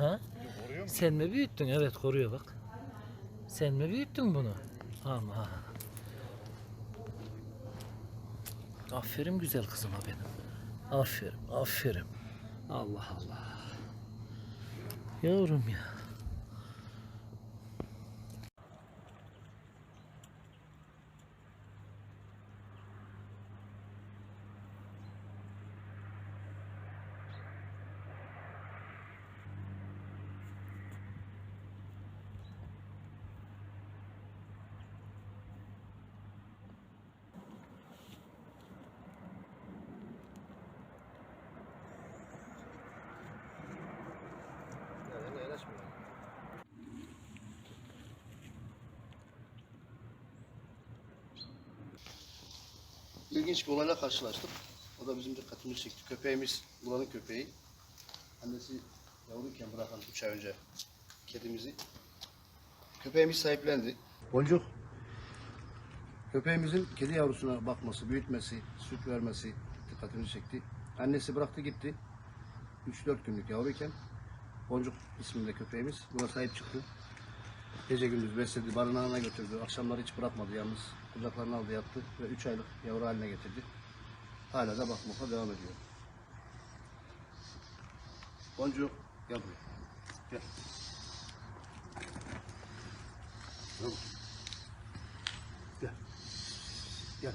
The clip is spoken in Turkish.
Ha? Sen mi büyüttün? Evet koruyor bak. Sen mi büyüttün bunu? Ama. Aferin güzel kızıma benim. Aferin, aferin. Allah Allah. Yavrum ya. İlginç bir olayla karşılaştık. O da bizim dikkatimizi çekti. Köpeğimiz, buranın köpeği. Annesi yavruyken bırakan 3 ay önce kedimizi. Köpeğimiz sahiplendi. Boncuk. Köpeğimizin kedi yavrusuna bakması, büyütmesi, süt vermesi dikkatimizi çekti. Annesi bıraktı gitti. 3-4 günlük yavruyken Boncuk isminde köpeğimiz buna sahip çıktı. Gece gündüz besledi, barınağına götürdü. Akşamları hiç bırakmadı yalnız. Kucaklarına aldı yattı ve 3 aylık yavru haline getirdi. Hala da bakmakla devam ediyor. Boncuk gel buraya. Gel. Gel. Gel.